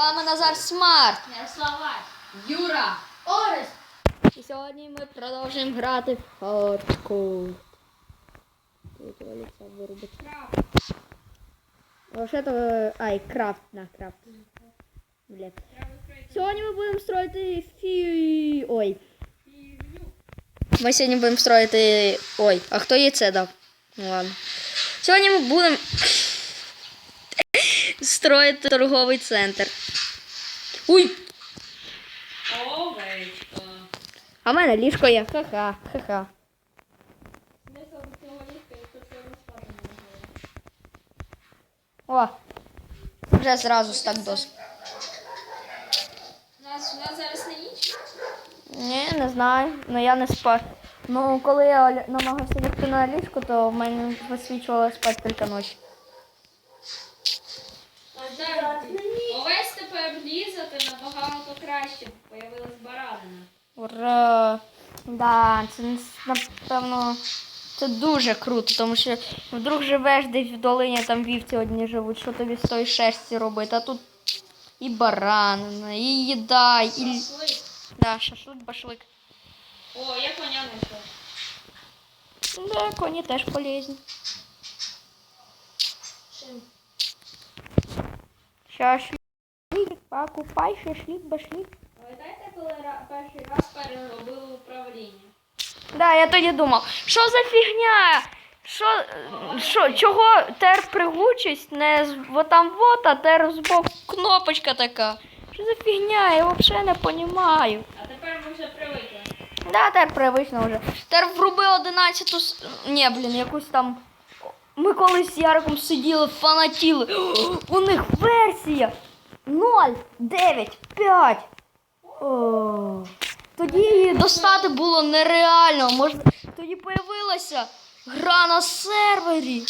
вами Назар Смарт. Ярослава. Юра. Орест. І сьогодні ми продовжуємо грати в Hardcore. Тут Олександр вирубить. Вообще-то, ай, крафт, на, крафт. Блядь. Сьогодні ми будемо строїти фі... Ой. Ми сьогодні будемо строїти... Ой, а хто їй це дав? Ну ладно. Сьогодні ми будемо строїти торговий центр. Уй! А в мене ліжко є. Ха-ха, ха-ха. О, вже зразу стак. У нас, у нас зараз не ніч? Ні, не знаю. Ну я не спав. Ну, коли я намагався лягти на ліжко, то в мене висвічувала спати тільки ночі. Овець тепер різати набагато краще. Появилась баранина. Ура! Да, це напевно. Це дуже круто, тому що вдруг живеш десь в долині, там вівці одні живуть, що тобі з тої шерсті робити, а тут і баранина, і їда, і. Шашлик. Да, шашлик, башлик. О, я коня знайшов. Да, коні теж полезні. Шашлик, покупай шашлик, башлик. Пам'ятаєте, коли перший раз переробили управління? Да, я тоді думав, що за фігня? Що, що, чого тер пригучість не з вот там вот, а тер збоку кнопочка така. Що за фігня? Я взагалі не розумію. А тепер ми вже привикли. Да, тер привично вже. Тер вруби 11 с... Ні, блін, якусь там. Ми колись з Яриком сиділи, фанатіли. У них версія 0.9.5. О, Тоді її достати було нереально. Можна... Тоді появилася гра на сервері.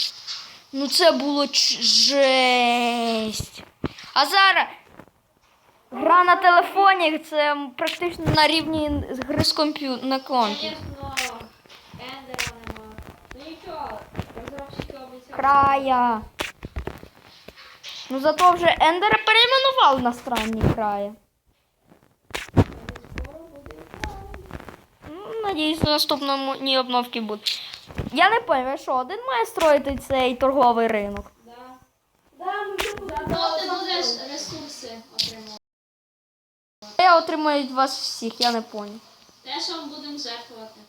Ну це було ч- жесть. А зараз гра на телефоні це практично на рівні гри з комп'ю... на компі. Звісно, ендера нема. Ну нічого, розробщики обіцяли. Края. Ну зато вже Ендера перейменували на странні буде екран. Ну, надіюсь, на наступному ні обновки будуть. Я не пам'ятаю, що один має строїти цей торговий ринок. Да. Да, ми ти будеш ресурси отримувати. Я отримую від вас всіх, я не поняв. Те, що ми будемо жертвувати.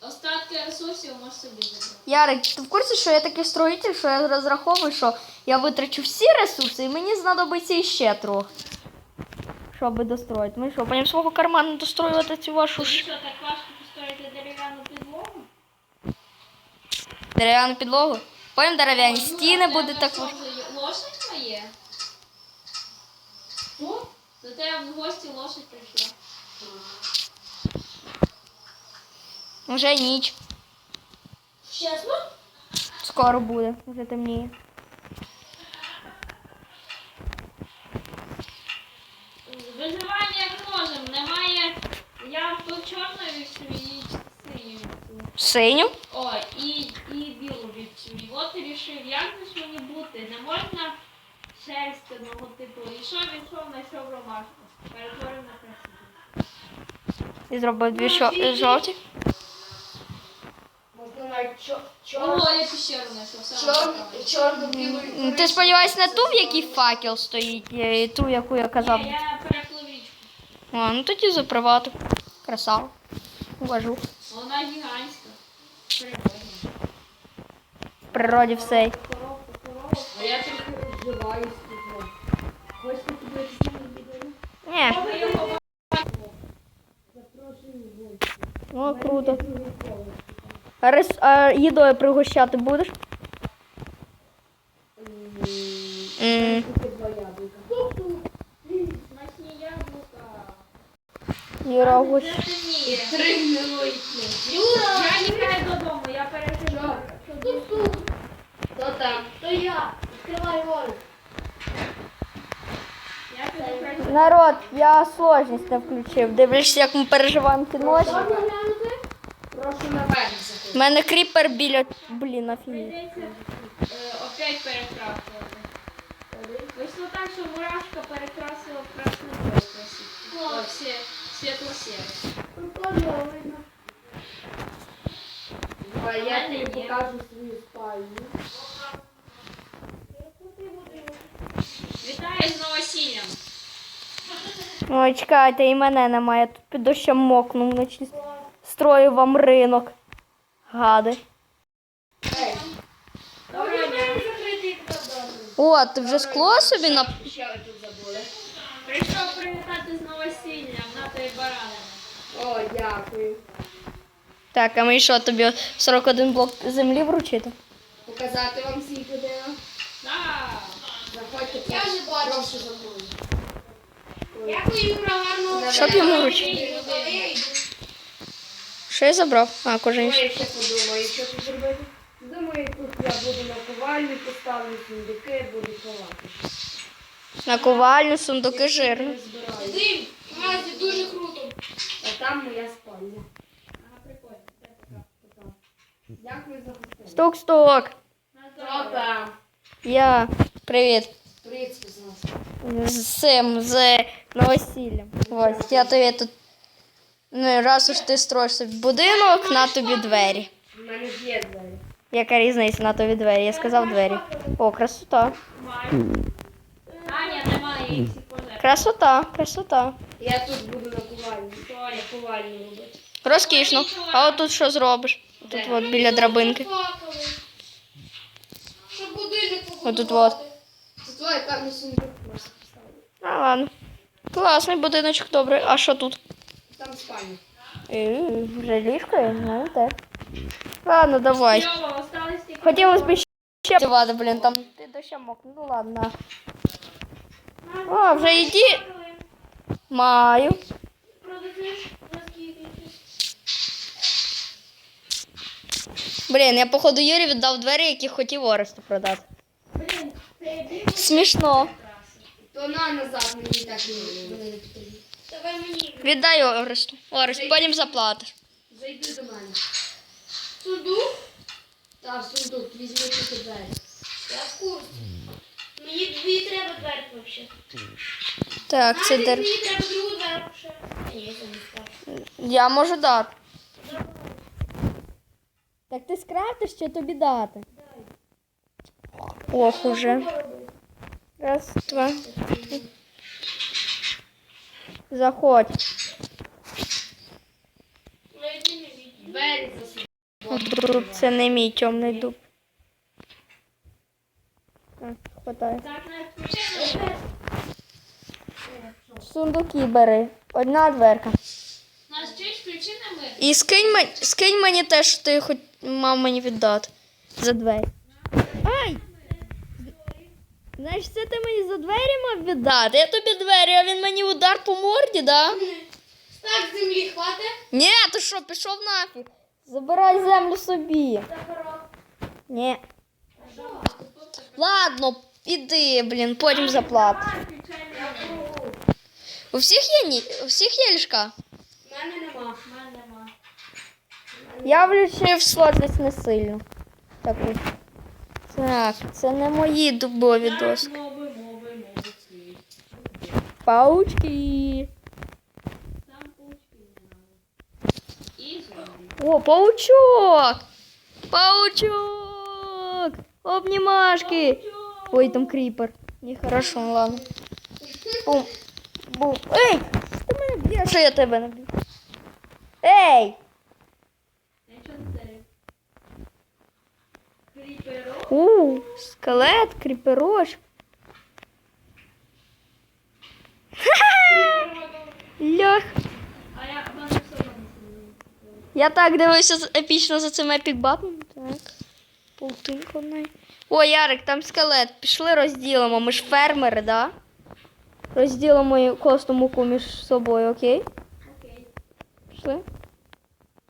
Остатки ресурсів можеш собі забрати. Ярик, ти в курсі, що я такий строїтель, що я розраховую, що я витрачу всі ресурси, і мені знадобиться іще трохи. Щоб достроїти. Ми що, будемо свого карману достроювати цю вашу Тобі ш... що, так важко построїти дерев'яну підлогу? дерев'яну підлогу? Потім дерев'яні стіни Юра, буде так. що, Лошадь твоє? Що? До тебе в гості лошадь прийшла. Вже ніч. Чесно? Скоро буде, вже темніє. Виживання як можемо. Немає. Я тут чорної свої синю. Синю? О, і, і білу відчую. От і рішив, як же ж мені бути? Не можна шерстяного типу. Ішов, ішов, знайшов ромашку. Перетворив на красиву. І зробив дві шо- жовті. Ого, я піщеру знайшов. саме чор... чорно-білу і Ти сподіваєшся не ту, в якій факел стоїть, е, і ту, яку я казав. Ні, я переплив. А, ну тоді за привату. Красава. Уважу. Вона гігантська. Прикольно. В природі все. А я трохи вживаюсь рис, а їдою пригощати будеш? М. Юра. Три! Я тікаю додому, я переживаю. Хто там? То я. Відкривай ролик. Я піду працюю. Народ, я сложність не включив. Дивишся, як ми переживаємо ці ночі. Можна глянути? Прошу наверх. У мене кріпер біля. Блін. Прийдеться е, опять перекрафтувати. Вийшло так, що мурашка перекрасила в красний. О, всі світло-сіре. А я тобі покажу свою спальню. Вітаю з новосіллям. Ой, чекайте, і мене немає. Тут під дощем мокну вночі. Строю вам ринок. Гади. О, ти вже скло собі на. забули. Прийшов привітати з новосіллям на той баранини. О, дякую. Так, а ми що, тобі 41 блок землі вручити? Показати вам свій будинок. Так. Заходьте, я вже бачу. Прошу за мною. Дякую, Юра, гарного. Щоб йому вручити? Що я забрав? А, кожен. Ще подумаю, що тут зробити. Думаю, тут я буду наковальню, поставлю сундуки, буду ховати. Наковальню, сундуки жирно. Збираю. Дим, Назі, дуже круто. А там моя спальня. Ага, прикольно. Дай пока. Пока. Дякую за гостину. Стук-стук. Опа. Я. Привіт. Привіт, сказав. З цим, з новосіллям. Ось, я тобі тут. Ну, і раз уж ти строїш собі будинок, на тобі двері. У мене є двері. Яка різниця на тобі двері? Я сказав двері. О, красота. Аня, немає їх. Красота, красота. Я тут буду на наковальню. Наковальню робити. Розкішно. А от тут що зробиш? Тут от біля драбинки. Щоб будинок Отут от. Це твоє певний сундук можна поставити. А, ладно. Класний будиночок, добре. А що тут? Там. Е, Вже ліжко? Ну, так. Ладно, давай. Кльово, осталось тільки. Хотілося б ще Ладно, блін, там ти дощем мокну. Ну ладно. О, вже йди. Маю. Блін, я походу Юрі віддав двері, які хотів Оресту продати. Блін, Смішно. То на назад мені так не. Давай мені. Віддай Оресту. Орест, потім заплатиш. Зайди до мене. Сундук? Та сундук, візьми тут двері. Я в курсі. Мені дві треба двері взагалі. Так, це дер... Мені треба другу двері ще. Ні, я не скажу. Я можу дати. Так ти скрафтиш чи тобі дати? Ох, уже. Раз, два. Заходь. Дуб, це не мій темний дуб. Так, хватає. Сундуки бери. Одна дверка. І скинь, мені- скинь мені те, що ти хоч мав мені віддати. За двері. Знаєш, це ти мені за двері мав віддати. Я тобі двері, а він мені удар по морді, да? Так, землі хватить. Ні, ти що, пішов нафіг. Забирай землю собі. Ні. Ладно, іди, блін, потім заплатиш. У всіх є ні... у всіх є ліжка? У мене нема. У мене нема. Я включив сложність не сильно. Таку. Так, це не мої дубові доски. Паучки. О, паучок! Паучок! Обнімашки! Ой, там кріпер. Нехорошо, ну ладно. Бум. Бум. Ти мене б'єш, що я тебе не б'ю. Ей! Нічого не це. Кріперо. У, скелет, кріпероч. Льох. Я так дивився епічно за цим епік батом. Так. Полтинка одна. О, Ярик, там скелет. Пішли розділимо. Ми ж фермери, да? Розділимо косту муку між собою, окей? Окей. Пішли?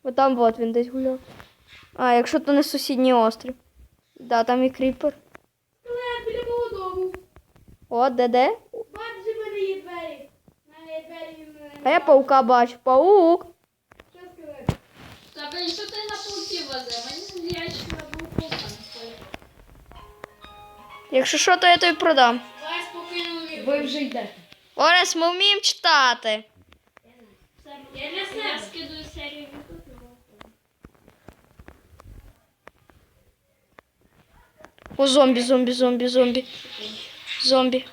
Бо там от він десь гуляв. А, якщо то не сусідній острів. Да, там і кріпер. Але біля мого дому. О, де де? Бачиш, в мене є двері. В мене є двері, в мене А я паука бачу. Паук. Що сказати? Та блін, що ти на пауки везе? Мені здається, що на був паука. Якщо що, то я тобі продам. Давай спокійно. Ви вже йдете. Орес, ми вміємо читати. Я для себе скидую серію в YouTube. і можу. О, зомбі, зомбі, зомбі, зомбі. Зомбі.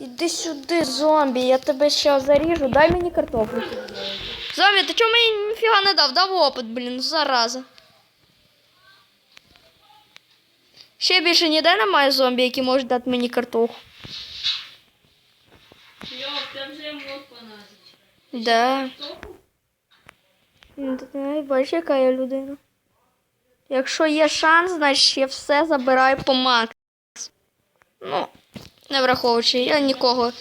Іди сюди, зомбі, я тебе ще заріжу, дай мені картоплю. Зомбі, ти чому мені ніфіга не дав? Дав опит, блін, зараза. Ще більше ніде немає зомбі, які можуть дати мені картоху. Йо, там вже мод понадить. Да. Він Бачиш, яка я людина. Якщо є шанс, значить я все забираю по макс. Ну, не враховуючи, я нікого.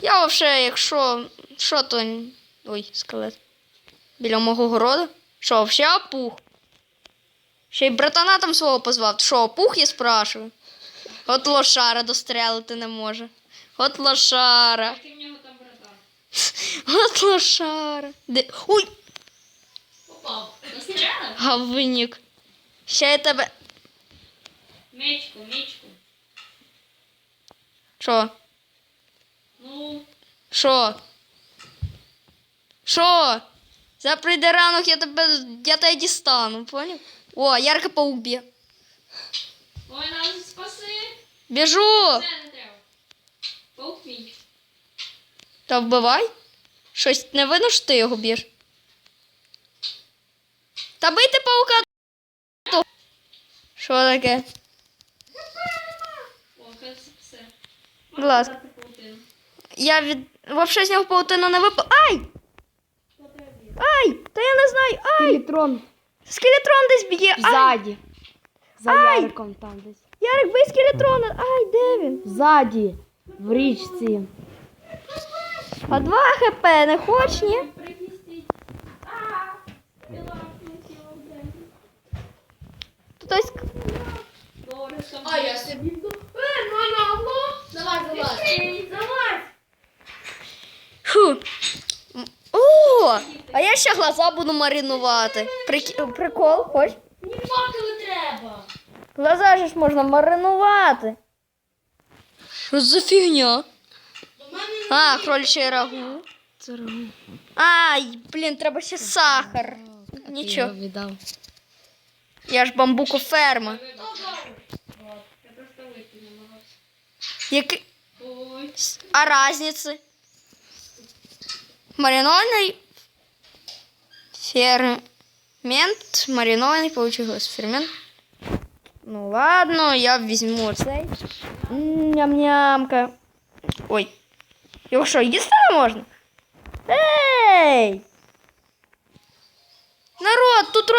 Я взагалі, якщо. Що то. Ой, скелет. Біля мого городу. Що, взагалі опух? Ще й братана там свого позвав. Що, опух, я спрашиваю? От лошара дострелити не може. От лошара. Який в нього там братан? От лошара. Де... Ой! Попав. Гавнюк. Ще я тебе. Мечку, мечку. Що? Ну, Що? Що? За прийде ранок, я тебе. Я тебе дістану, поняв? О, ярко паук б'є. ой, нас спаси. Біжу! Це не треба. Паук мій. Та вбивай. Щось не видно, що ти його б'єш. Та бийте паука. Що таке? О, все. Будь ласка. Я від. Вообще з нього паутину не випав. Ай! Ай! Та я не знаю. Ай! Електрон Скелетрон десь б'є. Ай! ззаді. За Ай! Яриком там десь. Ярик, бий скелетрона. Ай, де він? Ззаді. В річці. А 2 хп не хоч, ні? Прихистіть. А, Тут ось... Добре, що А я собі. Е, мама, алло. Давай, давай. Давай. Фу. О, а я ще глаза буду маринувати. Прик- Прикол, хоч? Мені факели треба. Глаза же ж можна маринувати. Що за фігня? А, кроляче рагу. Це рагу. Ай, блін, треба ще сахар. Нічого. віддав. Я ж бамбукоферма. Я просто вийти не могла. Який... Ой. А разницы? Маринованный фермент. Маринованный получилось фермент. Ну ладно, я возьму цей. М, Ням-нямка. Ой. Його що, їсти не можна? Ей! Народ, тут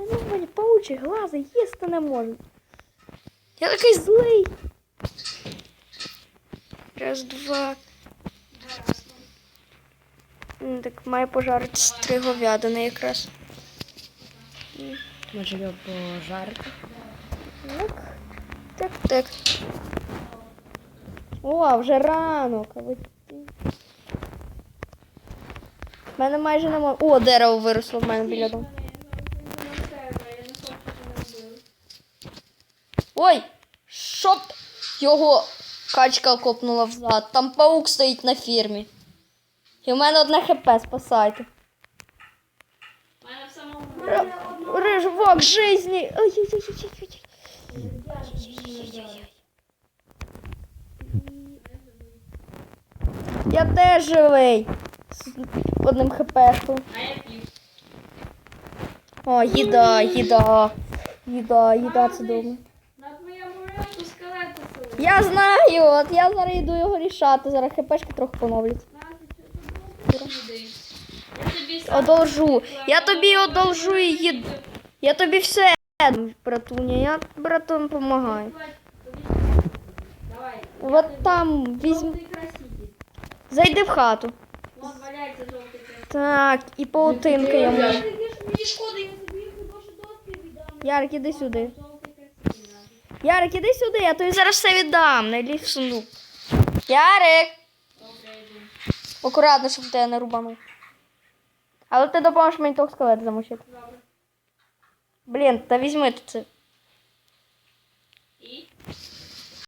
Розвод. Розвод, паучі глази їсти не можна. Я такий злий. Раз, два. Так має пожаритись три говядини якраз. Може його пожарити. Так, так, так. О, вже ранок. Ви... Мене майже немає. О, дерево виросло в мене біля дому. Ой, щоб його качка копнула взад. Там паук стоїть на фірмі. І в мене одне хп, спасайте. У мене Рижвок жизни. Ой-ой-ой-ой-ой. Я теж живий. З одним я. О, їда, їда. Їда, їда, це добре. Я знаю, от я зараз йду його рішати. Зараз хпшки трохи поновлять. Одолжу. Я тобі одолжу і їду. Я тобі все, братуня, я брату допомагаю. От там візьм. Зайди в хату. Так, і паутинка йому. Ярик, іди сюди. Ярик, іди сюди, я тобі зараз все віддам. Не лізь в сундук. Ярик! Акуратно, щоб тебе не рубанув. Але ти допоможеш мені того скелет замочити. Блін, та візьми ти це.